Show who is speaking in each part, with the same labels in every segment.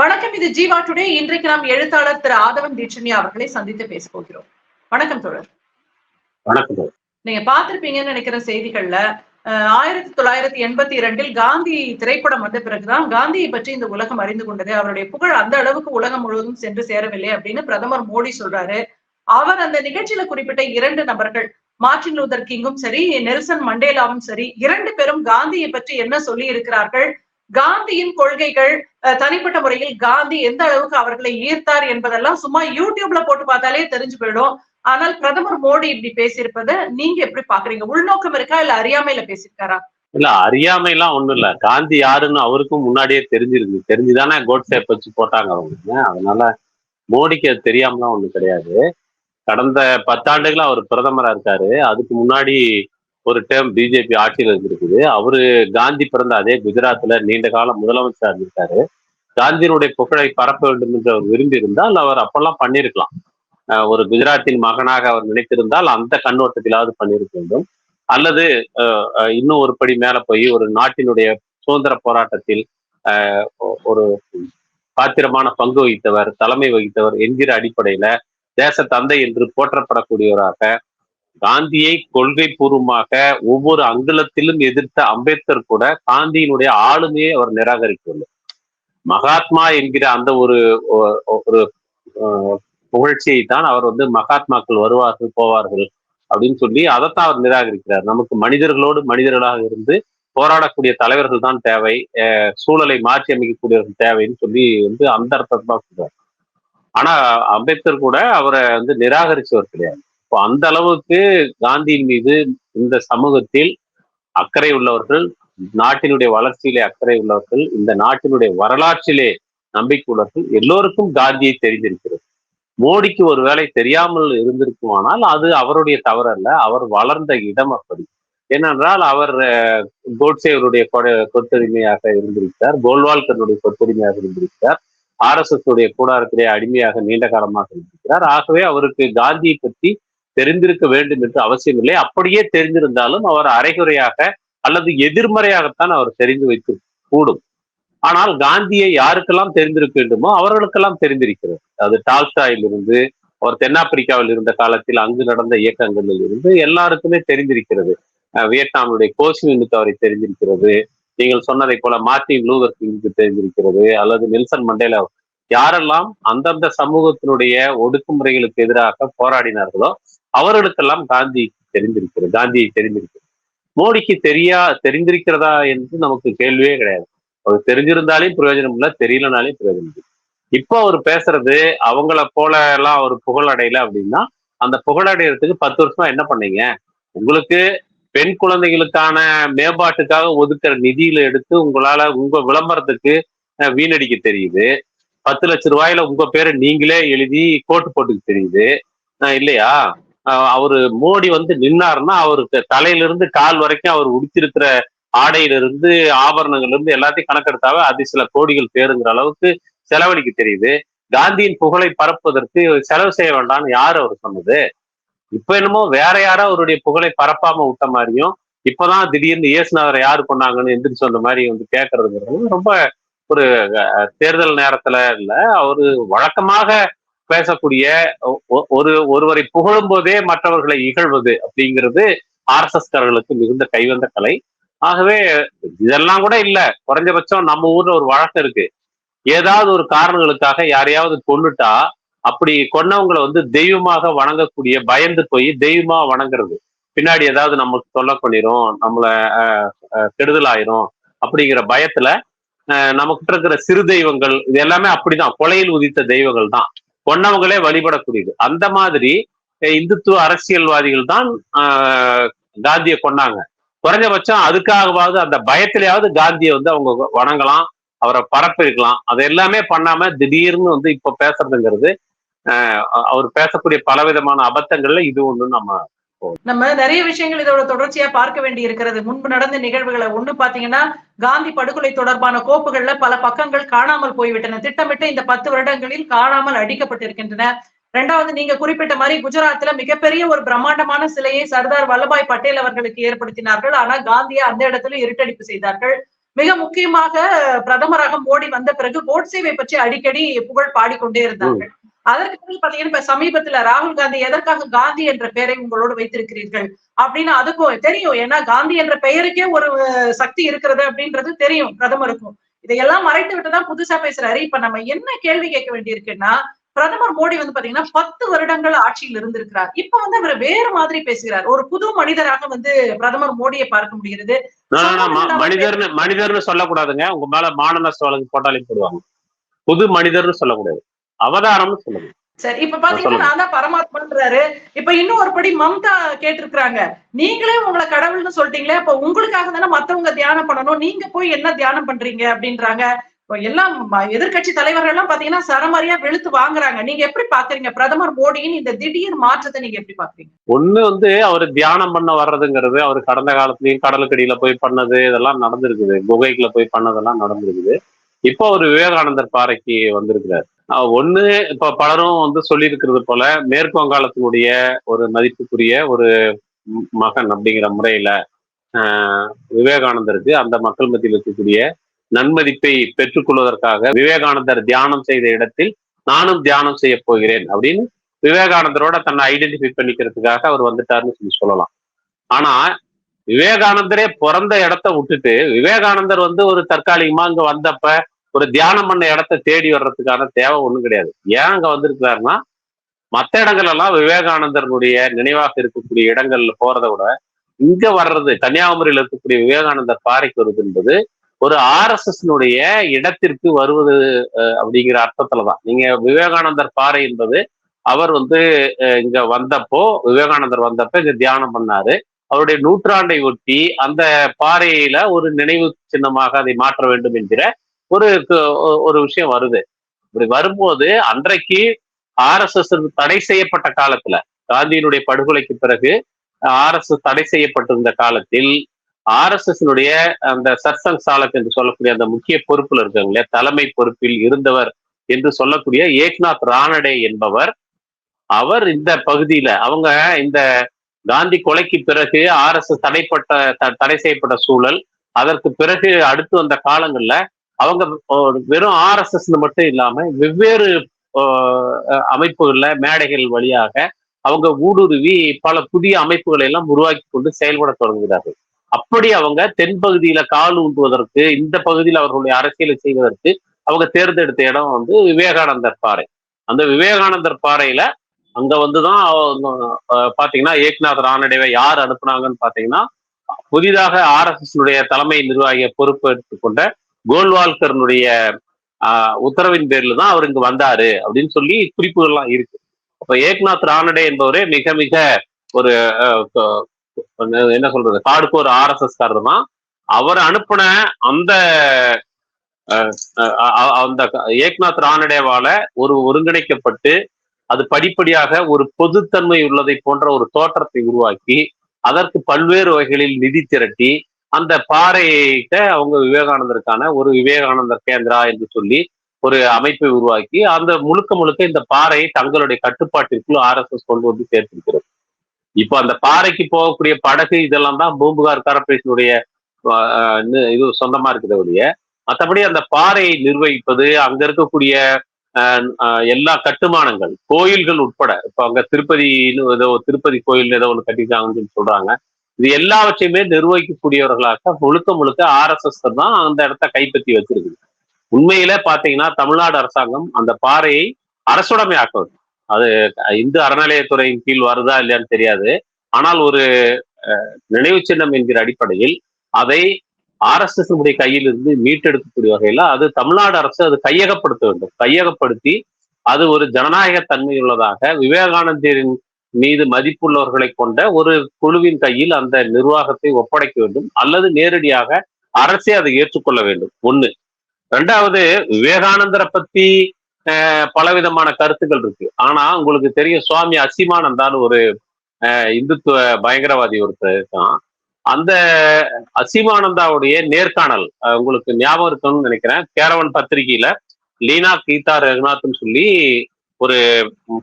Speaker 1: வணக்கம் இது ஜீவா டுடே. இன்றைக்கு நாம் எழுத்தாளர் திரு ஆதவன் தீட்சண்யா அவர்களை சந்தித்து பேச போகிறோம். வணக்கம் தோழர்.
Speaker 2: வணக்கம்
Speaker 1: நீங்க பார்த்திருப்பீங்கன்னு நினைக்கிற செய்திகள்ல ஆயிரத்தி தொள்ளாயிரத்தி எண்பத்தி இரண்டில் காந்தி திரைப்படம் வந்த பிறகுதான் காந்தியை பற்றி இந்த உலகம் அறிந்து கொண்டது. அவருடைய புகழ் அந்த அளவுக்கு உலகம் முழுவதும் சென்று சேரவில்லை அப்படின்னு பிரதமர் மோடி சொல்றாரு. அவர் அந்த நிகழ்ச்சியில குறிப்பிட்ட இரண்டு நபர்கள் மார்ட்டின் லூதர் கிங்கும் சரி நெல்சன் மண்டேலாவும் சரி இரண்டு பேரும் காந்தியை பற்றி என்ன சொல்லி இருக்கிறார்கள் காந்தியின் கொள்கைகள் அஹ், தனிப்பட்ட முறையில் காந்தி எந்த அளவுக்கு அவர்களை ஈர்த்தார் என்பதெல்லாம் சும்மா யூடியூப்ல போட்டு பார்த்தாலே தெரிஞ்சு போயிடும். ஆனால் பிரதமர் மோடி இப்படி பேசியிருப்பதை நீங்க எப்படி பாக்குறீங்க உள்நோக்கம் இருக்கா இல்ல அறியாமையில பேசியிருக்காரா?
Speaker 2: இல்ல அறியாமை எல்லாம் ஒண்ணும் இல்ல. காந்தி யாருன்னு அவருக்கும் முன்னாடியே தெரிஞ்சிருக்கு தெரிஞ்சுதானே கோட்ஸே வச்சு போட்டாங்க அவங்க. அதனால மோடிக்கு அது தெரியாமலாம் ஒண்ணும் கிடையாது. கடந்த பத்தாண்டுகளா அவர் பிரதமரா இருக்காரு. அதுக்கு முன்னாடி ஒரு டேர்ம் பிஜேபி ஆட்சியில் இருந்திருக்குது. அவரு காந்தி பிறந்த அதே குஜராத்ல நீண்ட காலம் முதலமைச்சரா இருந்திருக்காரு. காந்தியினுடைய புகழை பரப்ப வேண்டும் என்று அவர் விரும்பி இருந்தால் அவர் அப்பெல்லாம் பண்ணியிருக்கலாம். ஒரு குஜராத்தின் மகனாக அவர் நினைத்திருந்தால் அந்த கண்ணோட்டத்திலாவது பண்ணியிருக்க வேண்டும். அல்லது இன்னும் ஒரு படி மேல போய் ஒரு நாட்டினுடைய சுதந்திர போராட்டத்தில் ஒரு பாத்திரமான பங்கு வகித்தவர் தலைமை வகித்தவர் என்கிற அடிப்படையில தேச தந்தை என்று போற்றப்படக்கூடியவராக காந்தியை கொள்கை பூர்வமாக ஒவ்வொரு அங்குலத்திலும் எதிர்த்த அம்பேத்கர் கூட காந்தியினுடைய ஆளுமையை அவர் நிராகரிக்கவில்லை. மகாத்மா என்கிற அந்த ஒரு ஒ- ஒரு புகழ்ச்சியை தான் அவர் வந்து மகாத்மாக்கள் வருவார்கள் போவார்கள் அப்படின்னு சொல்லி அதைத்தான் அவர் நிராகரிக்கிறார். நமக்கு மனிதர்களோடு மனிதர்களாக இருந்து போராடக்கூடிய தலைவர்கள் தான் தேவை அஹ் சூழலை மாற்றி அமைக்கக்கூடியவர்கள் தேவைன்னு சொல்லி வந்து அந்த அர்த்தத்தை தான் சொல்றாரு. ஆனா அம்பேத்கர் கூட அவரை வந்து நிராகரிச்சவர் கிடையாது. இப்போ அந்த அளவுக்கு காந்தியின் மீது இந்த சமூகத்தில் அக்கறை உள்ளவர்கள் நாட்டினுடைய வளர்ச்சியிலே அக்கறை உள்ளவர்கள் இந்த நாட்டினுடைய வரலாற்றிலே நம்பிக்கை உள்ளவர்கள் எல்லோருக்கும் காந்தியை தெரிந்திருக்கிறது. மோடிக்கு ஒருவேளை தெரியாமல் இருந்திருக்குமானால் அது அவருடைய தவறு அல்ல அவர் வளர்ந்த இடம் அப்படி. ஏனென்றால் அவர் கோட்சேவருடைய கோட்சே கொத்தடிமையாக இருந்திருக்கிறார் கோல்வால்கருடைய கொத்தடிமையாக இருந்திருக்கிறார் ஆர் எஸ் எஸ் உடைய கூடாரத்திலே அடிமையாக நீண்ட காலமாக இருந்திருக்கிறார். ஆகவே அவருக்கு காந்தியை பற்றி தெரிந்திருக்க வேண்டும் என்று அவசியம் இல்லை. அப்படியே தெரிந்திருந்தாலும் அவர் அரைகுறையாக அல்லது எதிர்மறையாகத்தான் அவர் தெரிந்து வைத்து கூடும். ஆனால் காந்தியை யாருக்கெல்லாம் தெரிந்திருக்க வேண்டுமோ அவர்களுக்கெல்லாம் தெரிந்திருக்கிறது. அது டால்ஸ்டாயில் இருந்து அவர் தென்னாப்பிரிக்காவில் இருந்த காலத்தில் அங்கு நடந்த இயக்கங்களில் இருந்து எல்லாருக்குமே தெரிந்திருக்கிறது. வியட்நாமுடைய கோசிமினுக்கு அவரை தெரிந்திருக்கிறது. நீங்கள் சொன்னதை போல மார்டின் லூதர் கிங்க்கு தெரிந்திருக்கிறது. அல்லது நெல்சன் மண்டேலா யாரெல்லாம் அந்தந்த சமூகத்தினுடைய ஒடுக்குமுறைகளுக்கு எதிராக போராடினார்களோ அவர்களுக்கெல்லாம் காந்தி தெரிந்திருக்கிறது காந்தியை தெரிந்திருக்கிறது. மோடிக்கு தெரியா தெரிந்திருக்கிறதா என்று நமக்கு கேள்வியே கிடையாது. அவர் தெரிஞ்சிருந்தாலும் பிரயோஜனம் இல்லை தெரியலனாலே பிரயோஜனம் இல்லை. இப்போ அவர் பேசுறது அவங்கள போல எல்லாம் அவர் புகழ் அடையல அப்படின்னா அந்த புகழ் அடையறதுக்கு பத்து வருஷமா என்ன பண்ணீங்க? உங்களுக்கு பெண் குழந்தைகளுக்கான மேம்பாட்டுக்காக ஒதுக்கிற நிதியில எடுத்து உங்களால உங்க விளம்பரத்துக்கு வீணடிக்க தெரியுது. பத்து லட்ச ரூபாயில உங்க பேரை நீங்களே எழுதி கோட்டு போட்டுக்க தெரியுது. இல்லையா? அவரு மோடி வந்து நின்னாருன்னா அவருக்கு தலையிலிருந்து கால் வரைக்கும் அவர் உடிச்சிருக்கிற ஆடையில இருந்து ஆபரணங்கள்ல இருந்து எல்லாத்தையும் கணக்கெடுத்தாவே அது சில கோடிகள் பேருங்கிற அளவுக்கு செலவழிக்க தெரியுது. காந்தியின் புகழை பரப்புவதற்கு செலவு செய்ய வேண்டாம்னு யார் அவர் சொன்னது? இப்ப என்னமோ வேற யாரோ அவருடைய புகழை பரப்பாம விட்ட மாதிரியும் இப்பதான் திடீர்னு இயேசுநாதரை யாரு கொண்டாங்கன்னு எந்திரிச்சு வந்த மாதிரி வந்து கேட்கறதுங்கிறது ரொம்ப ஒரு தேர்தல் நேரத்துல இல்ல அவரு வழக்கமாக பேசக்கூடிய ஒரு ஒருவரை புகழும் போதே மற்றவர்களை இகழ்வது அப்படிங்கிறது ஆர்எஸ்எஸ் மிகுந்த கைவந்த கலை. ஆகவே இதெல்லாம் கூட இல்ல. குறைஞ்சபட்சம் நம்ம ஊர்ல ஒரு வழக்கம் இருக்கு. ஏதாவது ஒரு காரணங்களுக்காக யாரையாவது கொன்னுட்டா அப்படி கொன்னவங்களை வந்து தெய்வமாக வணங்கக்கூடிய பயந்து போய் தெய்வமா வணங்குறது. பின்னாடி ஏதாவது நமக்கு தொல்லை பண்ணிரும் நம்மள அஹ், கெடுதல் ஆயிரும் அப்படிங்கிற பயத்துல அஹ், நமக்கிட்ட இருக்கிற சிறு தெய்வங்கள் இது எல்லாமே அப்படிதான். கொலையில் உதித்த தெய்வங்கள் தான். கொன்னவங்களே வழிபடக்கூடியது. அந்த மாதிரி இந்துத்துவ அரசியல்வாதிகள் தான் காந்தியை கொன்னாங்க. குறைஞ்சபட்சம் அதுக்காகவாவது அந்த பயத்திலேயாவது காந்தியை வந்து அவங்க வணங்கலாம் அவரை பரப்பிருக்கலாம் அது எல்லாமே பண்ணாம திடீர்னு வந்து இப்ப பேசுறதுங்கிறது அவர் பேசக்கூடிய பலவிதமான அபத்தங்கள்ல இது ஒண்ணு நம்ம
Speaker 1: நம்ம நிறைய விஷயங்கள் இதோட தொடர்ச்சியா பார்க்க வேண்டி இருக்கிறது. முன்பு நடந்த நிகழ்வுகளை ஒண்ணு பாத்தீங்கன்னா காந்தி படுகொலை தொடர்பான கோப்புகள்ல பல பக்கங்கள் காணாமல் போய்விட்டன. திட்டமிட்டு இந்த பத்து வருடங்களில் காணாமல் அடிக்கப்பட்டிருக்கின்றன. ரெண்டாவது நீங்க குறிப்பிட்ட மாதிரி குஜராத்ல மிகப்பெரிய ஒரு பிரம்மாண்டமான சிலையை சர்தார் வல்லபாய் பட்டேல் அவர்களுக்கு ஏற்படுத்தினார்கள். ஆனா காந்தியை அந்த இடத்துல இருட்டடிப்பு செய்தார்கள். மிக முக்கியமாக பிரதமராக மோடி வந்த பிறகு கோட்சேவை பற்றி அடிக்கடி புகழ் பாடிக்கொண்டே இருந்தார்கள். அதற்கு பாத்தீங்கன்னா இப்ப சமீபத்துல ராகுல் காந்தி எதற்காக காந்தி என்ற பெயரை உங்களோடு வைத்திருக்கிறீர்கள்? அப்படின்னு அதுக்கும் தெரியும். ஏன்னா காந்தி என்ற பெயருக்கே ஒரு சக்தி இருக்கிறது அப்படின்றது தெரியும். பிரதமருக்கும் இதையெல்லாம் மறைத்து விட்டுதான் புதுசா பேசுறாரு. இப்ப நம்ம என்ன கேள்வி கேட்க வேண்டியிருக்குன்னா பிரதமர் மோடி வந்து பாத்தீங்கன்னா பத்து வருடங்கள் ஆட்சியில் இருந்திருக்கிறார். இப்ப வந்து அவர் வேறு மாதிரி பேசுகிறார். ஒரு புது மனிதராக வந்து பிரதமர் மோடியை பார்க்க முடிகிறது.
Speaker 2: மனிதர்னு மனிதர்னு சொல்லக்கூடாதுங்க. உங்க மேல மானநஷ்ட வழக்கு போட்டாலே போடுவாங்க. புது மனிதர்னு சொல்லக்கூடாது. அவதாரம்னு சொல்லுங்க.
Speaker 1: சரி இப்ப பாத்தீங்கன்னா நான் தான் பரமாத்மான்றாரு. இப்ப இன்னும் ஒரு படி மம்தா கேட்டிருக்கிறாங்க. நீங்களே உங்களை கடவுள்னு சொல்லிட்டீங்களே அப்ப உங்களுக்காக தானே மத்தவங்க தியானம் பண்ணணும். நீங்க போய் என்ன தியானம் பண்றீங்க அப்படின்றாங்க. எல்லாம் எதிர்கட்சி தலைவர்கள் எல்லாம் பாத்தீங்கன்னா சரமாரியா வெளுத்து வாங்குறாங்க. நீங்க எப்படி பாக்குறீங்க? பிரதமர் மோடியின் இந்த திடீர் மாற்றத்தை நீங்க எப்படி பாக்குறீங்க?
Speaker 2: ஒண்ணு வந்து அவர் தியானம் பண்ண வர்றதுங்கிறது அவர் கடந்த காலத்துலயும் கடலுக்கடியில போய் பண்ணது இதெல்லாம் நடந்திருக்குது. குகைக்குள்ள போய் பண்ணதெல்லாம் நடந்திருக்குது. இப்போ ஒரு விவேகானந்தர் பாறைக்கு வந்திருக்கிறார். ஒண்ணு இப்ப பலரும் வந்து சொல்லியிருக்கிறது போல மேற்கு வங்காளத்தினுடைய ஒரு மதிப்புக்குரிய ஒரு மகன் அப்படிங்கிற முறையில விவேகானந்தருக்கு அந்த மக்கள் மத்தியில் இருக்கக்கூடிய நன்மதிப்பை பெற்றுக்கொள்வதற்காக விவேகானந்தர் தியானம் செய்த இடத்தில் நானும் தியானம் செய்ய போகிறேன் அப்படின்னு விவேகானந்தரோட தன்னை ஐடென்டிஃபை பண்ணிக்கிறதுக்காக அவர் வந்துட்டாருன்னு சொல்லி சொல்லலாம். ஆனா விவேகானந்தரே பிறந்த இடத்த விட்டுட்டு விவேகானந்தர் வந்து ஒரு தற்காலிகமா இங்க வந்தப்ப ஒரு தியானம் பண்ண இடத்த தேடி வர்றதுக்கான தேவை ஒன்றும் கிடையாது. ஏன் அங்க வந்திருக்கிறாருன்னா மற்ற இடங்கள் எல்லாம் விவேகானந்தருடைய நினைவாக இருக்கக்கூடிய இடங்கள்ல போறதை விட இங்க வர்றது கன்னியாகுமரியில் இருக்கக்கூடிய விவேகானந்தர் பாறைக்கு வருது என்பது ஒரு ஆர்எஸ்எஸ்னுடைய இடத்திற்கு வருவது அப்படிங்கிற அர்த்தத்துலதான். நீங்க விவேகானந்தர் பாறை என்பது அவர் வந்து இங்க வந்தப்போ விவேகானந்தர் வந்தப்ப இங்க தியானம் பண்ணாரு. அவருடைய நூற்றாண்டை ஒட்டி அந்த பாறையில ஒரு நினைவு சின்னமாக அதை மாற்ற வேண்டும் என்கிற ஒரு ஒரு விஷயம் வருது. இப்படி வரும்போது அன்றைக்கு ஆர்எஸ்எஸ் தடை செய்யப்பட்ட காலத்துல காந்தியினுடைய படுகொலைக்கு பிறகு ஆர்எஸ்எஸ் தடை செய்யப்பட்டிருந்த காலத்தில் ஆர்எஸ்எஸ்னுடைய அந்த சர்சங் சாலக் என்று சொல்லக்கூடிய அந்த முக்கிய பொறுப்புல இருக்காங்க தலைமை பொறுப்பில் இருந்தவர் என்று சொல்லக்கூடிய ஏக்நாத் ரானடே என்பவர் அவர் இந்த பகுதியில அவங்க இந்த காந்தி கொலைக்கு பிறகு ஆர்எஸ்எஸ் தடைப்பட்ட தடை செய்யப்பட்ட சூழல் அதற்கு பிறகு அடுத்து வந்த காலங்கள்ல அவங்க வெறும் ஆர்எஸ்எஸ் மட்டும் இல்லாம வெவ்வேறு அமைப்புகள்ல மேடைகள் வழியாக அவங்க ஊடுருவி பல புதிய அமைப்புகளை எல்லாம் உருவாக்கி கொண்டு செயல்பட தொடங்குகிறார்கள். அப்படி அவங்க தென்பகுதியில கால் ஊன்றுவதற்கு இந்த பகுதியில் அவர்களுடைய அரசியலை செய்வதற்கு அவங்க தேர்ந்தெடுத்த இடம் வந்து விவேகானந்தர் பாறை. அந்த விவேகானந்தர் பாறையில அங்க வந்துதான் பாத்தீங்கன்னா ஏக்நாத் ராணடேவை யார் அனுப்புனாங்கன்னு பாத்தீங்கன்னா புதிதாக ஆர் எஸ் எஸ் தலைமை நிர்வாகிய பொறுப்பு எடுத்துக்கொண்ட கோல்வால்கர்னுடைய உத்தரவின் பேர்ல தான் அவர் இங்க வந்தாரு அப்படின்னு சொல்லி குறிப்புகள்லாம் இருக்கு. அப்ப ஏக்நாத் ராணடே என்பவரே மிக மிக ஒரு என்ன சொல்றது காடுக்கு ஒரு ஆர் எஸ் எஸ் காரர் தான் அவர் அனுப்பின அந்த அந்த ஏக்நாத் ராணடேவால ஒரு ஒருங்கிணைக்கப்பட்டு அது படிப்படியாக ஒரு பொதுத்தன்மை உள்ளதை போன்ற ஒரு தோற்றத்தை உருவாக்கி அதற்கு பல்வேறு வகைகளில் நிதி திரட்டி அந்த பாறையிட்ட அவங்க விவேகானந்தருக்கான ஒரு விவேகானந்தர் கேந்திரா என்று சொல்லி ஒரு அமைப்பை உருவாக்கி அந்த முழுக்க முழுக்க இந்த பாறையை தங்களுடைய கட்டுப்பாட்டிற்குள் ஆர் எஸ் எஸ் கொண்டு வந்து சேர்த்திருக்கிறது. இப்போ அந்த பாறைக்கு போகக்கூடிய படகு இதெல்லாம் தான் பூம்புகார் கார்பரேஷனுடைய இது சொந்தமா இருக்கிற ஒழிய மற்றபடி அந்த பாறையை நிர்வகிப்பது அங்க இருக்கக்கூடிய எல்லா கட்டுமானங்கள் கோயில்கள் உட்பட இப்ப அங்க திருப்பதி ஏதோ திருப்பதி கோயில் ஏதோ ஒன்று கட்டிருக்காங்கன்னு சொல்றாங்க. இது எல்லாவற்றையுமே நிர்வகிக்கக்கூடியவர்களாக முழுக்க முழுக்க ஆர்எஸ்எஸ் தான் அந்த இடத்த கைப்பற்றி வச்சிருக்கு உண்மையில பாத்தீங்கன்னா தமிழ்நாடு அரசாங்கம் அந்த பாறையை அரசுடைமை ஆக்க வேண்டும். அது இந்து அறநிலையத்துறையின் கீழ் வருதா இல்லையான்னு தெரியாது. ஆனால் ஒரு நினைவு சின்னம் என்கிற அடிப்படையில் அதை ஆர்எஸ்எஸ் உடைய கையில் இருந்து மீட்டெடுக்கக்கூடிய வகையில அது தமிழ்நாடு அரசு அது கையகப்படுத்த வேண்டும். கையகப்படுத்தி அது ஒரு ஜனநாயக தன்மை உள்ளதாக விவேகானந்தரின் மீது மதிப்புள்ளவர்களை கொண்ட ஒரு குழுவின் கையில் அந்த நிர்வாகத்தை ஒப்படைக்க வேண்டும். அல்லது நேரடியாக அரசே அதை ஏற்றுக்கொள்ள வேண்டும். ஒண்ணு. ரெண்டாவது விவேகானந்தரை பத்தி பலவிதமான கருத்துக்கள் இருக்கு. ஆனா உங்களுக்கு தெரியும் சுவாமி அசிமானந்தான்னு ஒரு இந்துத்துவ பயங்கரவாதி ஒருத்தர் இருக்கான். அந்த அசிமானந்தாவுடைய நேர்காணல் உங்களுக்கு ஞாபகம் இருக்கணும்னு நினைக்கிறேன். கேரவன் பத்திரிகையில லீனா கீதா ரகுநாத்னு சொல்லி ஒரு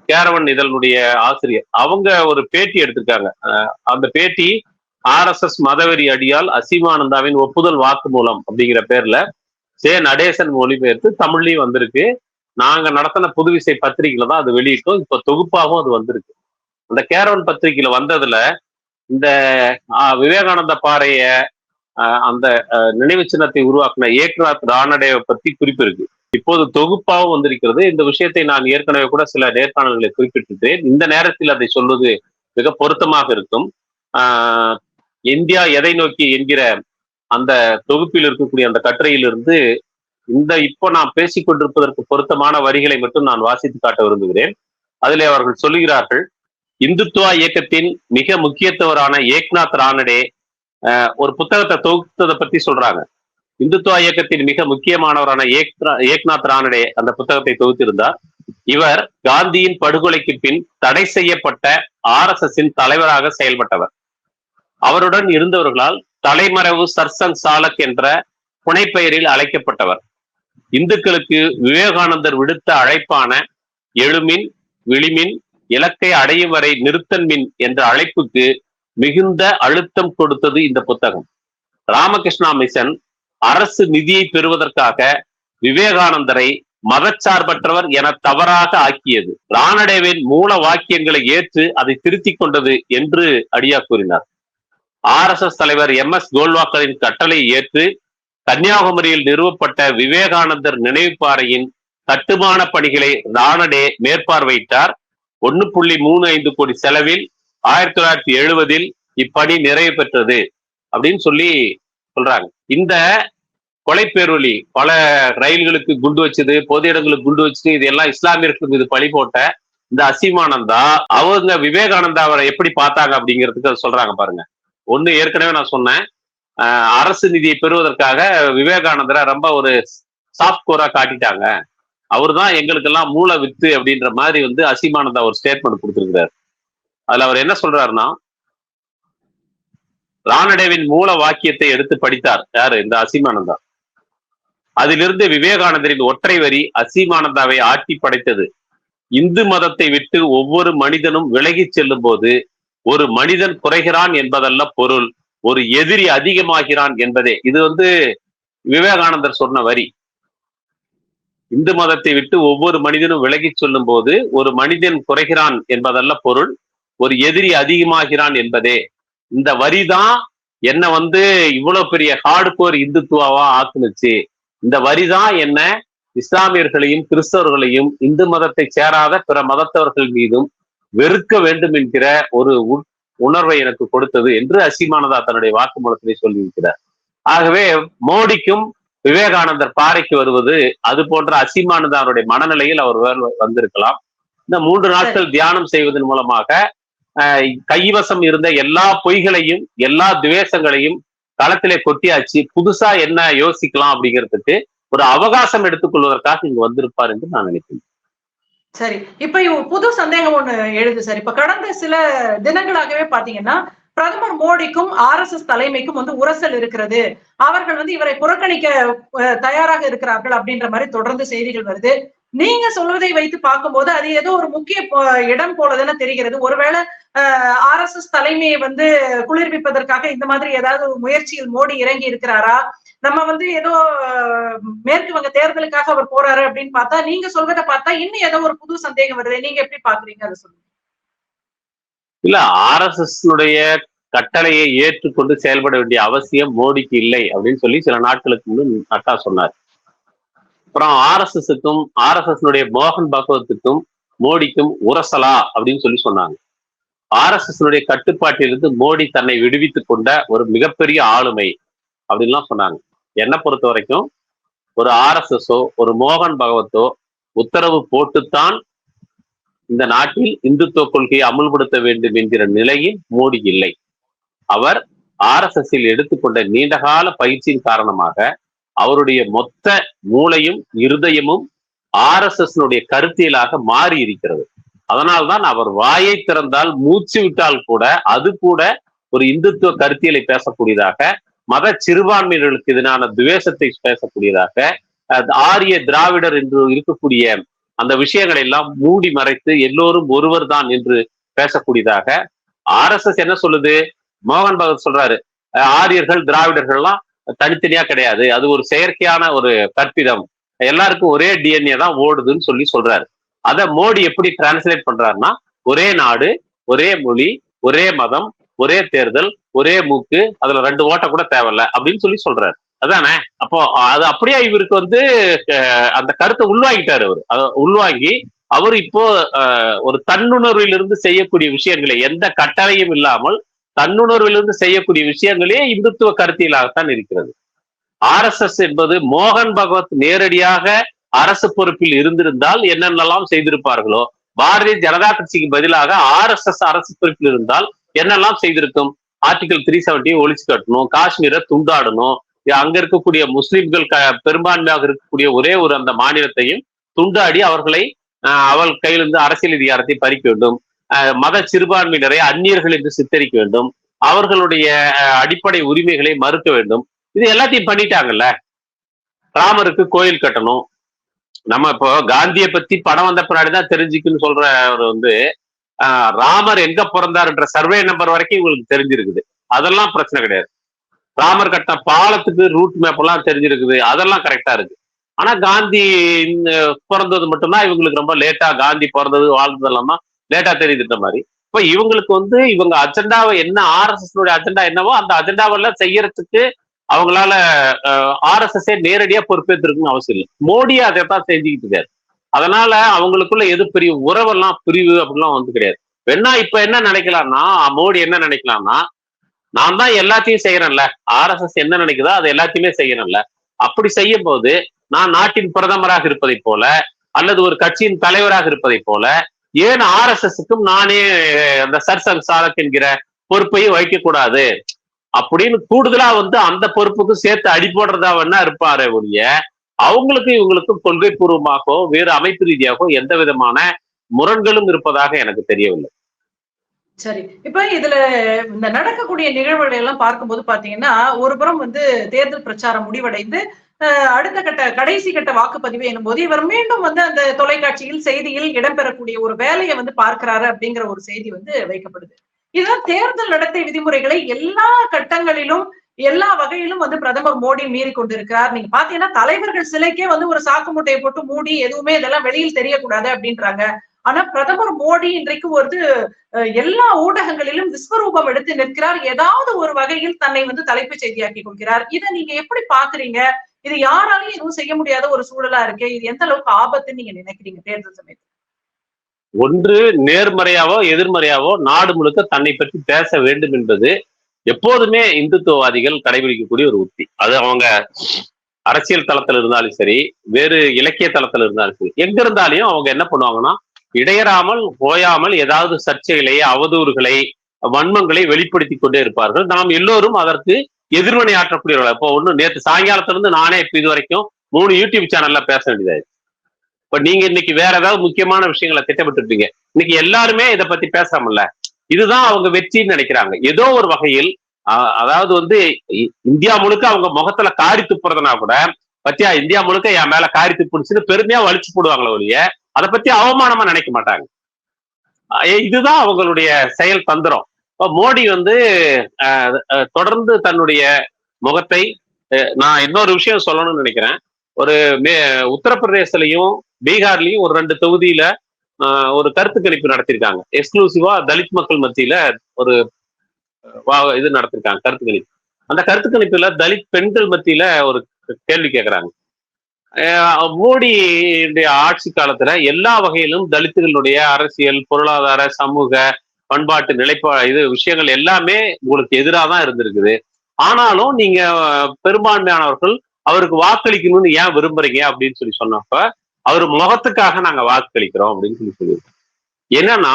Speaker 2: கேரவன் இதழுடைய ஆசிரியர். அவங்க ஒரு பேட்டி எடுத்திருக்காங்க. அந்த பேட்டி ஆர்எஸ்எஸ் மதவெறி அடியால் அசீமானந்தாவின் ஒப்புதல் வாக்குமூலம் அப்படிங்கிற பேர்ல சே நடேசன் மொழிபெயர்த்து தமிழ்லயும் வந்திருக்கு. நாங்க நடத்தின புதுவிசை பத்திரிகையில தான் அது வெளியிட்டோம். இப்ப தொகுப்பாகவும் அது வந்திருக்கு. அந்த கேரவன் பத்திரிகையில வந்ததுல இந்த ஆஹ், விவேகானந்த பாறைய ஆஹ், அந்த நினைவு சின்னத்தை உருவாக்கின ஏக்நாத் ராணடேவை பத்தி குறிப்பு இருக்கு. இப்போது தொகுப்பாகவும் வந்திருக்கிறது. இந்த விஷயத்தை நான் ஏற்கனவே கூட சில நேர்காணல்களை குறிப்பிட்டிருக்கிறேன். இந்த நேரத்தில் அதை சொல்வது மிக பொருத்தமாக இருக்கும். ஆஹ், இந்தியா எதை நோக்கி என்கிற அந்த தொகுப்பில் இருக்கக்கூடிய அந்த கட்டுரையிலிருந்து இந்த இப்போ நான் பேசிக் கொண்டிருப்பதற்கு பொருத்தமான வரிகளை மட்டும் நான் வாசித்து காட்ட விரும்புகிறேன். அதிலே அவர்கள் சொல்லுகிறார்கள் இந்துத்துவா இயக்கத்தின் மிக முக்கியத்துவரான ஏக்நாத் ரானடே ஆஹ், ஒரு புத்தகத்தை தொகுத்ததை பத்தி சொல்றாங்க. இந்துத்துவா இயக்கத்தின் மிக முக்கியமானவரான ஏக்நாத் ரானடே அந்த புத்தகத்தை தொகுத்திருந்தார். இவர் காந்தியின் படுகொலைக்கு பின் தடை செய்யப்பட்ட ஆர் எஸ் எஸ் தலைவராக செயல்பட்டவர். அவருடன் இருந்தவர்களால் தலைமறைவு சர்சங் சாலக் என்ற புனைப்பெயரில் அழைக்கப்பட்டவர். இந்துக்களுக்கு விவேகானந்தர் விடுத்த அழைப்பான எழுமின் விளிமின் இலக்கை அடையும் வரை நிறுத்தன் மின் என்ற அழைப்புக்கு மிகுந்த அழுத்தம் கொடுத்தது இந்த புத்தகம். ராமகிருஷ்ணா மிஷன் அரசு நிதியை பெறுவதற்காக விவேகானந்தரை மதச்சார்பற்றவர் என தவறாக ஆக்கியது. ராணடேவின் மூல வாக்கியங்களை ஏற்று அதை திருத்திக் கொண்டது என்று அடியா கூறினார். ஆர் எஸ் எஸ் தலைவர் எம் எஸ் கோல்வாக்கரின் கட்டளை ஏற்று கன்னியாகுமரியில் நிறுவப்பட்ட விவேகானந்தர் நினைவு பாறையின் கட்டுமான பணிகளை ராணடே மேற்பார்வையிட்டார். ஒன்னு புள்ளி மூணு ஐந்து கோடி செலவில் ஆயிரத்தி தொள்ளாயிரத்தி எழுபதில் இப்பணி நிறைவு பெற்றது அப்படின்னு சொல்லி சொல்றாங்க. இந்த கொலைப்பேரொலி பல ரயில்களுக்கு குண்டு வச்சது பொது இடங்களுக்கு குண்டு வச்சது இதெல்லாம் இஸ்லாமியர்களுக்கு இது பழி போட்ட இந்த அசீமானந்தா அவங்க விவேகானந்தா அவரை எப்படி பார்த்தாங்க அப்படிங்கிறதுக்கு அதை சொல்றாங்க பாருங்க. ஒண்ணு ஏற்கனவே நான் சொன்னேன். ஆஹ் அரசு நிதியை பெறுவதற்காக விவேகானந்தரை ரொம்ப ஒரு சாஃப்ட் கோரா காட்டிட்டாங்க. அவர் தான் எங்களுக்கெல்லாம் மூல வித்து அப்படின்ற மாதிரி வந்து அசீமானந்தா ஒரு ஸ்டேட்மெண்ட் கொடுத்துருக்கிறார். அதுல அவர் என்ன சொல்றாருன்னா ராணடேவின் மூல வாக்கியத்தை எடுத்து படித்தார். யாரு? இந்த அசீமானந்தா. அதிலிருந்து விவேகானந்தரின் ஒற்றை வரி அசீமானந்தாவை ஆட்டி படைத்தது. இந்து மதத்தை விட்டு ஒவ்வொரு மனிதனும் விலகிச் செல்லும் போது ஒரு மனிதன் குறைகிறான் என்பதல்ல பொருள் ஒரு எதிரி அதிகமாகிறான் என்பதே. இது வந்து விவேகானந்தர் சொன்ன வரி. இந்து மதத்தை விட்டு ஒவ்வொரு மனிதனும் விலகிச் சொல்லும் போது ஒரு மனிதன் குறைகிறான் என்பதல்ல பொருள் ஒரு எதிரி அதிகமாகிறான் என்பதே. இந்த வரிதான் என்ன வந்து இவ்வளவு பெரிய ஹார்ட்கோர் இந்துத்துவாவா ஆக்குனுச்சு. இந்த வரிதான் என்ன இஸ்லாமியர்களையும் கிறிஸ்தவர்களையும் இந்து மதத்தை சேராத பிற மதத்தவர்கள் மீதும் வெறுக்க வேண்டும் என்கிற ஒரு உணர்வை எனக்கு கொடுத்தது என்று அசீமானதா தன்னுடைய வாக்குமூலத்திலே சொல்லியிருக்கிறார். ஆகவே மோடிக்கும் விவேகானந்தர் பாறைக்கு வருவது அது போன்ற அசீமானதாருடைய மனநிலையில் அவர் வேறு வந்திருக்கலாம். இந்த மூன்று நாட்கள் தியானம் செய்வதன் மூலமாக கைவசம் இருந்த எல்லா பொய்களையும் எல்லா துவேஷங்களையும் களத்திலே கொட்டியாச்சு. புதுசா என்ன யோசிக்கலாம் அப்படிங்கிறதுக்கு ஒரு அவகாசம் எடுத்துக்கொள்வதற்காக இங்கு வந்திருப்பார் என்று நான் நினைக்கிறேன்.
Speaker 1: சரி இப்ப புது சந்தேகம் ஒண்ணு எழுது சார். இப்ப கடந்த சில தினங்களாகவே பாத்தீங்கன்னா பிரதமர் மோடிக்கும் ஆர் எஸ் எஸ் தலைமைக்கும் வந்து உரசல் இருக்கிறது. அவர்கள் வந்து இவரை புறக்கணிக்க தயாராக இருக்கிறார்கள் அப்படின்ற மாதிரி தொடர்ந்து செய்திகள் வருது. நீங்க சொல்வதை வைத்து பார்க்கும்போது அது ஏதோ ஒரு முக்கிய இடம் போலதானே தெரிகிறது. ஒருவேளை ஆர் எஸ் எஸ் தலைமையை வந்து குளிர்விப்பதற்காக இந்த மாதிரி ஏதாவது ஒரு முயற்சியில் மோடி இறங்கி இருக்கிறாரா? நம்ம வந்து ஏதோ மேற்கு வங்க தேர்தலுக்காக அவர் போறாரு அப்படின்னு பார்த்தா நீங்க சொல்வதை பார்த்தா இன்னும் ஏதோ ஒரு புது சந்தேகம் வருது. நீங்க எப்படி பாக்குறீங்க அதை சொல்லுங்க.
Speaker 2: இல்ல ஆர் எஸ் எஸ் கட்டளையை ஏற்றுக்கொண்டு செயல்பட வேண்டிய அவசியம் மோடிக்கு இல்லை அப்படின்னு சொல்லி சில நாட்களுக்கு முன்பு நட்டா சொன்னார். அப்புறம் ஆர் எஸ் எஸ்க்கும் ஆர் எஸ் எஸ் மோகன் பாகவத்துக்கும் மோடிக்கும் உரசலா அப்படின்னு சொல்லி சொன்னாங்க. ஆர் எஸ் எஸ் கட்டுப்பாட்டிலிருந்து மோடி தன்னை விடுவித்துக் கொண்ட ஒரு மிகப்பெரிய ஆளுமை அப்படின்லாம் சொன்னாங்க. என்னை பொறுத்த வரைக்கும் ஒரு ஆர் எஸ் ஒரு மோகன் பகவத்தோ உத்தரவு போட்டுத்தான் இந்த நாட்டில் இந்துத்துவ கொள்கையை அமுல்படுத்த வேண்டும் என்கிற நிலையில் மோடி இல்லை. அவர் ஆர் எஸ் எஸ் எடுத்துக்கொண்ட நீண்டகால பயிற்சியின் காரணமாக அவருடைய மொத்த மூளையும் இருதயமும் ஆர் எஸ் எஸ் கருத்தியலாக மாறி இருக்கிறது அதனால்தான் அவர் வாயை திறந்தால் மூச்சு விட்டால் கூட அது கூட ஒரு இந்துத்துவ கருத்தியலை பேசக்கூடியதாக மத சிறுபான்மையினர்களுக்கு எதிரான துவேஷத்தை பேசக்கூடியதாக ஆரிய திராவிடர் என்று இருக்கக்கூடிய அந்த விஷயங்களை எல்லாம் மூடி மறைத்து எல்லோரும் ஒருவர் தான் என்று பேசக்கூடியதாக ஆர் எஸ் எஸ் என்ன சொல்லுது? மோகன் பகவத் சொல்றாரு. ஆரியர்கள் திராவிடர்கள்லாம் தனித்தனியா கிடையாது. அது ஒரு செயற்கையான ஒரு கற்பிதம். எல்லாருக்கும் ஒரே டிஎன்ஏ தான் ஓடுதுன்னு சொல்லி சொல்றாரு. அதை மோடி எப்படி டிரான்ஸ்லேட் பண்றாருன்னா ஒரே நாடு ஒரே மொழி ஒரே மதம் ஒரே தேர்தல் ஒரே மூக்கு அதுல ரெண்டு ஓட்ட கூட தேவையில்ல அப்படின்னு சொல்லி சொல்றாரு. அதானே? அப்போ அது அப்படியே இவருக்கு வந்து அந்த கருத்தை உள்வாங்கிட்டாரு அவர். உள்வாங்கி அவர் இப்போ ஒரு தன்னுணர்விலிருந்து செய்யக்கூடிய விஷயங்களை எந்த கட்டளையும் இல்லாமல் தன்னுணர்விலிருந்து செய்யக்கூடிய விஷயங்களே இந்துத்துவ கருத்தியலாகத்தான் இருக்கிறது. ஆர்எஸ்எஸ் என்பது மோகன் பகவத் நேரடியாக அரசு பொறுப்பில் இருந்திருந்தால் என்னென்னலாம் செய்திருப்பார்களோ பாரதிய ஜனதா கட்சிக்கு பதிலாக ஆர்எஸ்எஸ் அரசு பொறுப்பில் இருந்தால் என்னெல்லாம் செய்திருக்கும்? ஆர்டிகல் த்ரீ செவன்டியை ஒழிச்சு கட்டணும் காஷ்மீரை துண்டாடணும் அங்க இருக்கக்கூடிய முஸ்லிம்கள் க பெரும்பான்மையாக இருக்கக்கூடிய ஒரே ஒரு அந்த மாநிலத்தையும் துண்டாடி அவர்களை அவள் கையிலிருந்து அரசியல் அதிகாரத்தை பறிக்க வேண்டும். மத சிறுபான்மையினரை அந்நியர்கள் என்று சித்தரிக்க வேண்டும். அவர்களுடைய அடிப்படை உரிமைகளை மறுக்க வேண்டும். இது எல்லாத்தையும் பண்ணிட்டாங்கல்ல? ராமருக்கு கோயில் கட்டணும். நம்ம இப்போ காந்திய பத்தி படம் வந்த பின்னாடிதான் தெரிஞ்சுக்குன்னு சொல்றவர் வந்து ஆஹ், ராமர் எங்க பிறந்தாருன்ற சர்வே நம்பர் வரைக்கும் இவங்களுக்கு தெரிஞ்சிருக்குது. அதெல்லாம் பிரச்சனை கிடையாது. ராமர் கட்டின பாலத்துக்கு ரூட் மேப் எல்லாம் தெரிஞ்சிருக்குது. அதெல்லாம் கரெக்டா இருக்கு. ஆனா காந்தி பிறந்தது மட்டும்தான் இவங்களுக்கு ரொம்ப லேட்டா காந்தி பிறந்தது வாழ்ந்ததெல்லாம் தான் லேட்டா தெரியுதுன்ற மாதிரி. இப்ப இவங்களுக்கு வந்து இவங்க அஜெண்டாவை என்ன ஆர்எஸ்எஸ் அஜெண்டா என்னவோ அந்த அஜெண்டாவெல்லாம் செய்யறதுக்கு அவங்களால ஆர்எஸ்எஸ் நேரடியா பொறுப்பேற்றிருக்குன்னு அவசியம் இல்லை. மோடியை அதை தான் செஞ்சுக்கிட்டு இருக்காரு. அதனால அவங்களுக்குள்ள எது பெரிய உறவெல்லாம் பிரிவு அப்படிலாம் வந்து கிடையாது. வேணா இப்ப என்ன நினைக்கலாம்னா மோடி என்ன நினைக்கலாம்னா நான் தான் எல்லாத்தையும் செய்யறேன்ல. ஆர்எஸ்எஸ் என்ன நினைக்குதோ அது எல்லாத்தையுமே செய்யறேன்ல. அப்படி செய்யும் போது நான் நாட்டின் பிரதமராக இருப்பதை போல அல்லது ஒரு கட்சியின் தலைவராக இருப்பதை போல ஏன் ஆர் எஸ் எஸ்க்கும் நானே அந்த சர்சங் சாலக் என்கிற பொறுப்பையும் வைக்க கூடாது அப்படின்னு கூடுதலா வந்து அந்த பொறுப்புக்கும் சேர்த்து அடி போடுறதா வேணா இருப்பாரு ஒழிய அவங்களுக்கும் இவங்களுக்கும் கொள்கை பூர்வமாகவோ வேறு அமைப்பு ரீதியாகவோ எந்த விதமான முரண்களும் இருப்பதாக எனக்கு தெரியவில்லை.
Speaker 1: சரி. இப்ப இதுல இந்த நடக்கக்கூடிய நிகழ்வுகளை எல்லாம் பார்க்கும்போது பாத்தீங்கன்னா ஒரு புறம் வந்து தேர்தல் பிரச்சாரம் முடிவடைந்து அடுத்த கட்ட கடைசி கட்ட வாக்குப்பதிவு எனும்போது இவர் மீண்டும் வந்து அந்த தொலைக்காட்சியில் செய்தியில் இடம்பெறக்கூடிய ஒரு வேலையை வந்து பார்க்கிறாரு அப்படிங்கிற ஒரு செய்தி வந்து வைக்கப்படுது. இதுதான் தேர்தல் நடத்தை விதிமுறைகளை எல்லா கட்டங்களிலும் எல்லா வகையிலும் வந்து பிரதமர் மோடி மீறி கொண்டிருக்கிறார். நீங்க பாத்தீங்கன்னா தலைவர்கள் சிலைக்கே வந்து ஒரு சாக்கு மூட்டையை போட்டு மூடி எதுவுமே இதெல்லாம் வெளியில் தெரியக்கூடாது அப்படின்றாங்க. ஆனா பிரதமர் மோடி இன்றைக்கு ஒரு எல்லா ஊடகங்களிலும் விஸ்வரூபம் எடுத்து நிற்கிறார். ஏதாவது ஒரு வகையில் தன்னை வந்து தலைப்பு செய்தியாக்கி கொள்கிறார். இதை நீங்க எப்படி பாக்குறீங்க இது யாராலையும் எதுவும் செய்ய முடியாத ஒரு சூழலா இருக்கு இது எந்த அளவுக்கு ஆபத்துன்னு நீங்க நினைக்கிறீங்க தேர்தல் சமயத்துல?
Speaker 2: ஒன்று நேர்மறையாவோ எதிர்மறையாவோ நாடு முழுக்க தன்னை பற்றி பேச வேண்டும் என்பது எப்போதுமே இந்துத்துவவாதிகள் கடைபிடிக்கக்கூடிய ஒரு உத்தி. அது அவங்க அரசியல் தளத்துல இருந்தாலும் சரி வேறு இலக்கிய தளத்தில் இருந்தாலும் சரி எங்க இருந்தாலும் அவங்க என்ன பண்ணுவாங்கன்னா இடையறாமல் ஓயாமல் ஏதாவது சர்ச்சைகளை அவதூறுகளை வன்மங்களை வெளிப்படுத்தி கொண்டே இருப்பார்கள். நாம் எல்லோரும் அதற்கு எதிர்வினை ஆற்றக்கூடியவர்கள்? இப்போ ஒன்று நேற்று சாயங்காலத்துல இருந்து நானே இப்போ இது வரைக்கும் மூணு யூடியூப் சேனல்ல பேச வேண்டியது இப்ப நீங்க இன்னைக்கு வேற ஏதாவது முக்கியமான விஷயங்களை திட்டமிட்டு இருப்பீங்க இன்னைக்கு எல்லாருமே இதை பத்தி பேசாமல்ல. இதுதான் அவங்க வெற்றின்னு நினைக்கிறாங்க. ஏதோ ஒரு வகையில் அதாவது வந்து இ- இந்தியா முழுக்க அவங்க முகத்துல காரி துப்புறதுனா கூட பத்தியா இந்தியா முழுக்க என் மேல காரி துப்புனுச்சுன்னு பெருமையா வலிச்சு போடுவாங்களே ஒழிய அதை பத்தி அவமானமா நினைக்க மாட்டாங்க. இதுதான் அவங்களுடைய செயல் தந்திரம். மோடி வந்து தொடர்ந்து தன்னுடைய முகத்தை நான் இன்னொரு விஷயம் சொல்லணும்னு நினைக்கிறேன். ஒரு மே உத்தரப்பிரதேசலையும் பீகார்லயும் ஒரு ரெண்டு தொகுதியில ஒரு கருத்து கணிப்பு நடத்திருக்காங்க. எக்ஸ்க்ளூசிவா தலித் மக்கள் மத்தியில ஒரு இது நடத்திருக்காங்க கருத்து கணிப்பு. அந்த கருத்து கணிப்புல தலித் பெண்கள் மத்தியில ஒரு கேள்வி கேட்கிறாங்க மோடியுடைய ஆட்சி காலத்துல எல்லா வகையிலும் தலித்துகளுடைய அரசியல் பொருளாதார சமூக பண்பாட்டு நிலைப்பா இது விஷயங்கள் எல்லாமே உங்களுக்கு எதிராக தான் இருந்திருக்குது. ஆனாலும் நீங்க பெரும்பான்மையானவர்கள் அவருக்கு வாக்களிக்கணும்னு ஏன் விரும்புறீங்க அப்படின்னு சொல்லி சொன்னப்ப அவர் முகத்துக்காக நாங்க வாக்களிக்கிறோம் அப்படின்னு சொல்லி சொல்லியிருக்கோம் என்னன்னா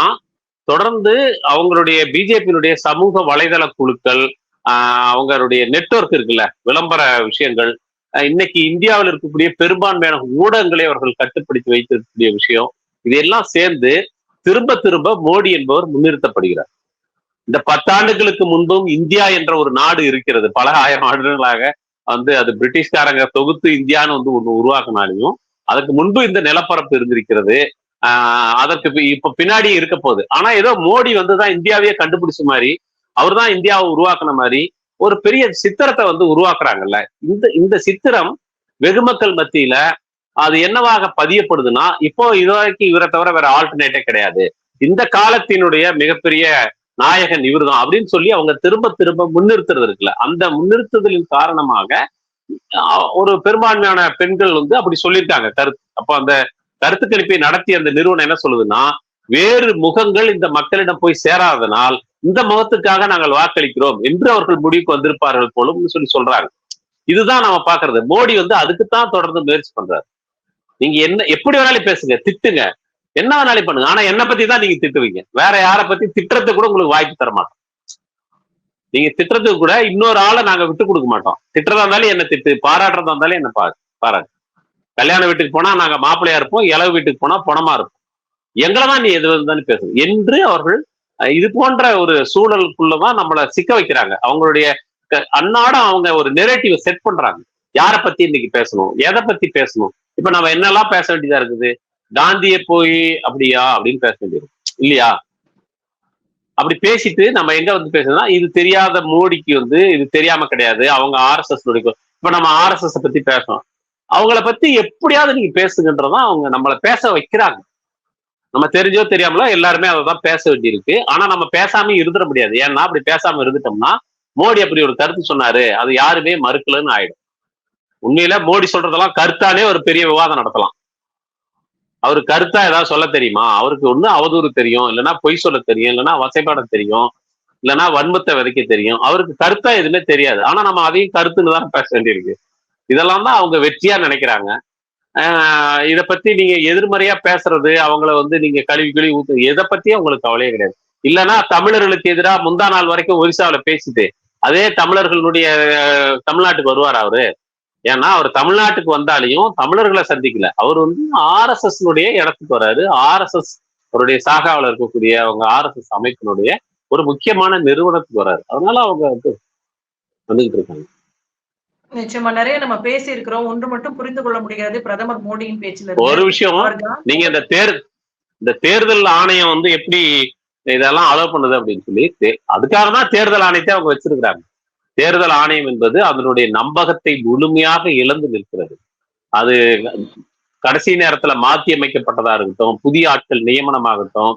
Speaker 2: தொடர்ந்து அவங்களுடைய பிஜேபியினுடைய சமூக வலைதள குழுக்கள் ஆஹ் அவங்களுடைய நெட்வொர்க் இருக்குல்ல விளம்பர விஷயங்கள் இன்னைக்கு இந்தியாவில் இருக்கக்கூடிய பெரும்பான்மையான ஊடகங்களை அவர்கள் கட்டுப்படுத்தி வைத்திருக்கக்கூடிய விஷயம் இதெல்லாம் சேர்ந்து திரும்ப திரும்ப மோடி என்பவர் முன்னிறுத்தப்படுகிறார். இந்த பத்தாண்டுகளுக்கு முன்பும் இந்தியா என்ற ஒரு நாடு இருக்கிறது. பல ஆயிரம் ஆண்டுகளாக வந்து அது பிரிட்டிஷ்காரங்க தொகுத்து இந்தியான்னு வந்து ஒண்ணு உருவாக்குனாலையும் அதுக்கு முன்பு இந்த நிலப்பரப்பு இருந்திருக்கிறது. ஆஹ் அதற்கு இப்ப பின்னாடி இருக்க போகுது. ஆனா ஏதோ மோடி வந்துதான் இந்தியாவையே கண்டுபிடிச்ச மாதிரி அவர் தான் இந்தியாவை உருவாக்குன மாதிரி ஒரு பெரிய சித்திரத்தை வந்து உருவாக்குறாங்கல்ல. இந்த இந்த சித்திரம் வெகுமக்கள் மத்தியில அது என்னவாக பதியப்படுதுன்னா இப்போ இதுவரைக்கும் இவரை தவிர வேற ஆல்டர்னேட்டே கிடையாது. இந்த காலத்தினுடைய மிகப்பெரிய நாயகன் இவர்தான் அப்படின்னு சொல்லி அவங்க திரும்ப திரும்ப முன்னிறுத்துறது இருக்குல்ல. அந்த முன்னிறுத்துதலின் காரணமாக ஒரு பெரும்பான்மையான பெண்கள் வந்து அப்படி சொல்லியிருக்காங்க கருத்து. அப்போ அந்த கருத்து கணிப்பை நடத்திய அந்த நிறுவனம் என்ன சொல்லுதுன்னா வேறு முகங்கள் இந்த மக்களிடம் போய் சேராதனால் இந்த முகத்துக்காக நாங்கள் வாக்களிக்கிறோம் என்று அவர்கள் முடிவுக்கு வந்திருப்பார்கள் போலும் சொல்லி சொல்றாங்க. இதுதான் நம்ம பாக்குறது மோடி வந்து அதுக்குத்தான் தொடர்ந்து முயற்சி பண்றாரு. நீங்க என்ன எப்படி வேணாலும் பேசுங்க திட்டுங்க. என்ன வேணாலும் பண்ணுங்க. ஆனா என்ன பத்தி தான் நீங்க திட்டுவீங்க. வேற யாரை பத்தி திட்டுறது கூட உங்களுக்கு வாய்ப்பு தர மாட்டோம். நீங்க திட்டுறதுக்கு கூட இன்னொரு ஆளை நாங்க விட்டு கொடுக்க மாட்டோம். திட்டுறதா இருந்தாலும் என்ன திட்டு பாராட்டுறதா இருந்தாலும் என்ன பா பாராட்டு. கல்யாண வீட்டுக்கு போனா நாங்க மாப்பிள்ளையா இருப்போம் இளவு வீட்டுக்கு போனா பணமா இருப்போம். எங்களை தான் நீ எது இருந்தாலும் பேசுங்க. என்று அவர்கள் இது போன்ற ஒரு சூழலுக்குள்ளதான் நம்மளை சிக்க வைக்கிறாங்க. அவங்களுடைய அன்னாடம் அவங்க ஒரு நெரேட்டிவ் செட் பண்றாங்க. யாரை பத்தி இன்னைக்கு பேசணும்? எதை பத்தி பேசணும்? இப்ப நம்ம என்னெல்லாம் பேச வேண்டியதா இருக்குது? காந்திய போய் அப்படியா? அப்படின்னு பேச வேண்டியது. இல்லையா? அப்படி பேசிட்டு நம்ம எங்க வந்து பேசணும்னா இது தெரியாத மோடிக்கு வந்து இது தெரியாம கிடையாது. அவங்க ஆர்எஸ்எஸ் இப்ப நம்ம ஆர்எஸ்எஸ் பத்தி பேசணும். அவங்கள பத்தி எப்படியாவது நீங்க பேசுங்கன்றதான் அவங்க நம்மளை பேச வைக்கிறாங்க. நம்ம தெரிஞ்சோ தெரியாமலோ எல்லாருமே அதை தான் பேச வேண்டியிருக்கு. ஆனா நம்ம பேசாம இருந்துட முடியாது. ஏன்னா அப்படி பேசாம இருந்துட்டோம்னா மோடி அப்படி ஒரு கருத்து சொன்னாரு. அது யாருமே மறுக்கலன்னு ஆயிடும். உண்மையில மோடி சொல்றதெல்லாம் கருத்தானே ஒரு பெரிய விவாதம் நடத்தலாம். அவரு கருத்தா ஏதாவது சொல்ல தெரியுமா? அவருக்கு ஒண்ணு அவதூறு தெரியும். இல்லைன்னா பொய் சொல்ல தெரியும். இல்லைன்னா வசைப்பாட தெரியும். இல்லைன்னா வன்மத்தை விதைக்க தெரியும். அவருக்கு கருத்தா எதுவுமே தெரியாது. ஆனா நம்ம அதையும் கருத்துன்னு தான் பேச வேண்டியிருக்கு. இதெல்லாம் தான் அவங்க வெற்றியா நினைக்கிறாங்க. ஆஹ் இத பத்தி நீங்க எதிர்மறையா பேசுறது அவங்கள வந்து நீங்க கழுவி கழுவி ஊத்து எதை பத்தியும் உங்களுக்கு கவலையே கிடையாது. இல்லைன்னா தமிழர்களுக்கு எதிராக முந்தா நாள் வரைக்கும் ஒரிசாவில பேசிட்டு அதே தமிழர்களுடைய தமிழ்நாட்டுக்கு வருவார் அவரு? ஏன்னா அவர் தமிழ்நாட்டுக்கு வந்தாலையும் தமிழர்களை சந்திக்கல. அவர் வந்து ஆர்எஸ்எஸ் இடத்துக்கு வராரு ஆர்எஸ்எஸ் அவருடைய சாகாவில் இருக்கக்கூடிய அவங்க ஆர்எஸ்எஸ் அமைப்பினுடைய ஒரு முக்கியமான நிறுவனத்துக்கு வராரு அதனால அவங்க வந்து வந்துகிட்டு இருக்காங்க.
Speaker 1: நிச்சயமா நிறைய நம்ம பேசி இருக்கிறோம் ஒன்று மட்டும் புரிந்து கொள்ள முடியாது. பிரதமர் மோடியின் பேச்சில்
Speaker 2: ஒரு விஷயம் நீங்க இந்த தேர் இந்த தேர்தல் ஆணையம் வந்து எப்படி இதெல்லாம் அலோவ் பண்ணுது அப்படின்னு சொல்லி அதுக்காக தான் தேர்தல் ஆணையத்தை அவங்க வச்சிருக்கிறாங்க. தேர்தல் ஆணையம் என்பது அதனுடைய நம்பகத்தை முழுமையாக இழந்து நிற்கிறது. அது கடைசி நேரத்துல மாற்றி அமைக்கப்பட்டதா இருக்கட்டும் புதிய ஆட்கள் நியமனமாகட்டும்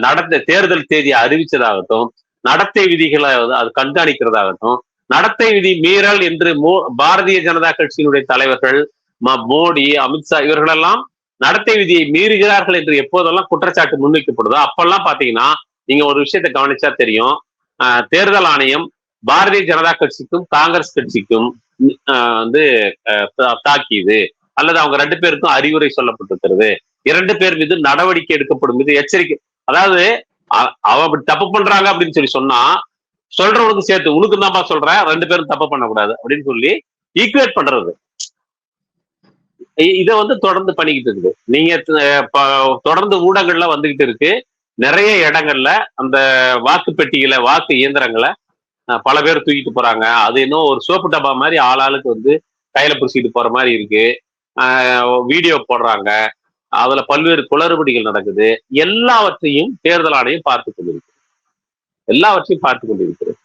Speaker 2: நடந்த தேர்தல் தேதியை அறிவிச்சதாகட்டும் நடத்தை விதிகளை அது கண்காணிக்கிறதாகட்டும் நடத்தை விதி மீறல் என்று மோ பாரதிய ஜனதா கட்சியினுடைய தலைவர்கள் ம- மோடி அமித்ஷா இவர்களெல்லாம் நடத்தை விதியை மீறுகிறார்கள் என்று எப்போதெல்லாம் குற்றச்சாட்டு முன்வைக்கப்படுதோ அப்பெல்லாம் பாத்தீங்கன்னா நீங்க ஒரு விஷயத்தை கவனிச்சா தெரியும். ஆஹ் தேர்தல் ஆணையம் பாரதிய ஜனதா கட்சிக்கும் காங்கிரஸ் கட்சிக்கும் வந்து தாக்கியது. அல்லது அவங்க ரெண்டு பேருக்கும் அறிவுரை சொல்லப்பட்டிருக்கிறது. இரண்டு பேர் மீது நடவடிக்கை எடுக்கப்படும் மீது எச்சரிக்கை. அதாவது அவ அப்படி தப்பு பண்றாங்க அப்படின்னு சொல்லி சொன்னா சொல்றவனுக்கு சேர்த்து உனக்கு தான்ப்பா சொல்றேன் ரெண்டு பேரும் தப்பு பண்ணக்கூடாது. அப்படின்னு சொல்லி ஈக்குவேட் பண்றது. இதை வந்து தொடர்ந்து பண்ணிக்கிட்டு இருக்குது. நீங்க தொடர்ந்து ஊடகங்கள்ல வந்துகிட்டு இருக்கு. நிறைய இடங்கள்ல அந்த வாக்கு பெட்டிகளை வாக்கு இயந்திரங்களை பல பேர் தூக்கிட்டு போறாங்க. அது இன்னும் ஒரு சோப்பு டப்பா மாதிரி ஆளாளுக்கு வந்து கையில பிடிச்சிட்டு போற மாதிரி இருக்கு. வீடியோ போடுறாங்க. அதுல பல்வேறு குளறுபடிகள் நடக்குது. எல்லாவற்றையும் தேர்தல் ஆணையம் பார்த்து கொண்டிருக்கிறது. எல்லாவற்றையும் பார்த்து கொண்டிருக்கிறது.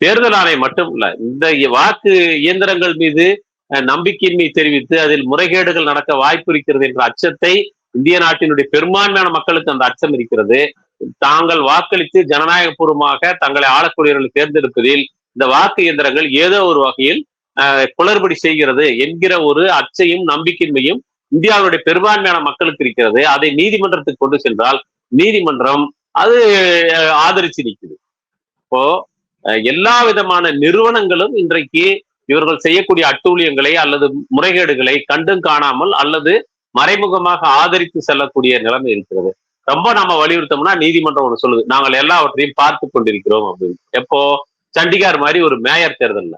Speaker 2: தேர்தல் ஆணையம் மட்டும் இல்ல இந்த வாக்கு இயந்திரங்கள் மீது அஹ், நம்பிக்கையின்மை தெரிவித்து அதில் முறைகேடுகள் நடக்க வாய்ப்பு இருக்கிறது என்ற அச்சத்தை இந்திய நாட்டினுடைய பெரும்பான்மையான மக்களுக்கு அந்த அச்சம் இருக்கிறது. தாங்கள் வாக்களித்து ஜனநாயகபூர்வமாக தங்களை ஆளக்கூடியவர்களை தேர்ந்தெடுப்பதில் இந்த வாக்கு இயந்திரங்கள் ஏதோ ஒரு வகையில் குளறுபடி செய்கிறது என்கிற ஒரு அச்சையும் நம்பிக்கையின்மையும் இந்தியாவுடைய பெரும்பான்மையான மக்களுக்கு இருக்கிறது. அதை நீதிமன்றத்துக்கு கொண்டு சென்றால் நீதிமன்றம் அது ஆதரிச்சு நிற்குது. இப்போ எல்லா விதமான நிறுவனங்களும் இன்றைக்கு இவர்கள் செய்யக்கூடிய அட்டூழியங்களை அல்லது முறைகேடுகளை கண்டும் காணாமல் அல்லது மறைமுகமாக ஆதரித்து செல்லக்கூடிய நிலைமை இருக்கிறது. ரொம்ப நம்ம வலியுறுத்தோம்னா நீதிமன்றம் ஒண்ணு சொல்லுது. நாங்கள் எல்லாவற்றையும் பார்த்து கொண்டிருக்கிறோம் அப்படின்னு. எப்போ? சண்டிகார் மாதிரி ஒரு மேயர் தேர்தல்ல.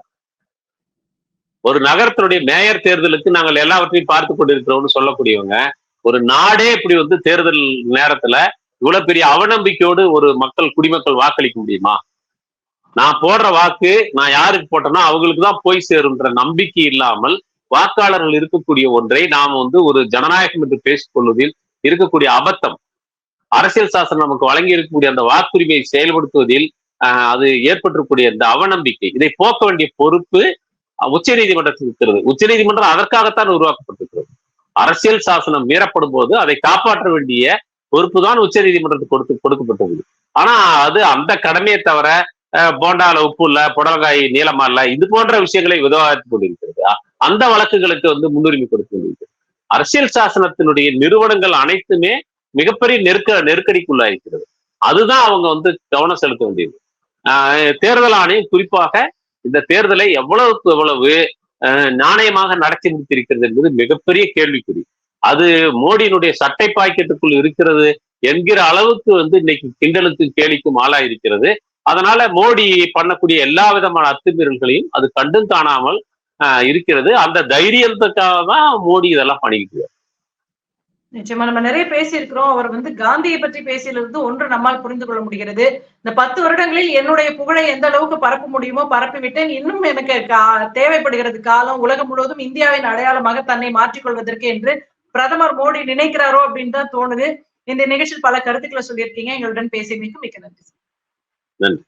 Speaker 2: ஒரு நகரத்தினுடைய மேயர் தேர்தலுக்கு நாங்கள் எல்லாவற்றையும் பார்த்து கொண்டிருக்கிறோம்னு சொல்லக்கூடியவங்க ஒரு நாடே இப்படி வந்து தேர்தல் நேரத்துல இவ்வளவு பெரிய அவநம்பிக்கையோடு ஒரு மக்கள் குடிமக்கள் வாக்களிக்க முடியுமா? நான் போடுற வாக்கு நான் யாருக்கு போட்டேன்னா அவங்களுக்கு தான் போய் சேரும்ன்ற நம்பிக்கை இல்லாமல் வாக்காளர்கள் இருக்கக்கூடிய ஒன்றை நாம் வந்து ஒரு ஜனநாயகம் என்று பேசிக் கொள்வதில் இருக்கக்கூடிய அபத்தம். அரசியல் சாசனம் நமக்கு வழங்கி இருக்கக்கூடிய அந்த வாக்குரிமையை செயல்படுத்துவதில் அது ஏற்பட்டிருக்கக்கூடிய இந்த அவநம்பிக்கை இதை போக்க வேண்டிய பொறுப்பு உச்ச நீதிமன்றத்துக்கு இருக்கிறது. உச்ச நீதிமன்றம் அதற்காகத்தான் உருவாக்கப்பட்டிருக்கிறது. அரசியல் சாசனம் மீறப்படும் போது அதை காப்பாற்ற வேண்டிய பொறுப்பு தான் உச்ச நீதிமன்றத்துக்கு கொடுத்து கொடுக்கப்பட்டது. ஆனா அது அந்த கடமையை தவிர போண்டால உப்பு இல்ல புடலங்காய் நீளமா இல்ல இது போன்ற விஷயங்களை விவாதித்துக் கொண்டிருக்கிறது. அந்த வழக்குகளுக்கு வந்து முன்னுரிமை கொடுத்து கொண்டிருக்கிறது. அரசியல் சாசனத்தினுடைய நிறுவனங்கள் அனைத்துமே மிகப்பெரிய நெருக்க நெருக்கடிக்குள்ளாயிருக்கிறது. அதுதான் அவங்க வந்து கவனம் செலுத்த வேண்டியது. ஆஹ் தேர்தல் ஆணையம் குறிப்பாக இந்த தேர்தலை எவ்வளவுக்கு எவ்வளவு ஆஹ் நாணயமாக நடத்தி முடித்திருக்கிறது என்பது மிகப்பெரிய கேள்விக்குறி. அது மோடியினுடைய சட்டை பாக்கெட்டுக்குள் இருக்கிறது என்கிற அளவுக்கு வந்து இன்னைக்கு கிண்டலுக்கும் கேலிக்கும் ஆளாயிருக்கிறது. அதனால மோடி பண்ணக்கூடிய எல்லா விதமான அத்துமீறல்களையும் அது கண்டும் காணாமல் இருக்கிறது. அந்த தைரியத்துக்காக தான் மோடி இதெல்லாம் பண்ணிக்கிட்டு
Speaker 1: நிச்சயமா. நம்ம நிறைய பேசியிருக்கிறோம். அவர் வந்து காந்தியை பற்றி பேசியிலிருந்து ஒன்று நம்மால் புரிந்து கொள்ள முடிகிறது. இந்த பத்து வருடங்களில் என்னுடைய புகழை எந்த அளவுக்கு பரப்ப முடியுமோ பரப்பிவிட்டேன் இன்னும் எனக்கு கா- தேவைப்படுகிறது காலம் உலகம் முழுவதும் இந்தியாவின் அடையாளமாக தன்னை மாற்றிக்கொள்வதற்கு என்று பிரதமர் மோடி நினைக்கிறாரோ அப்படின்னு தான் தோணுது. இந்த நிகழ்ச்சியில் பல கருத்துக்களை சொல்லியிருக்கீங்க. எங்களுடன் பேசியமைக்கு மிக்க நன்றி
Speaker 2: நன்றி.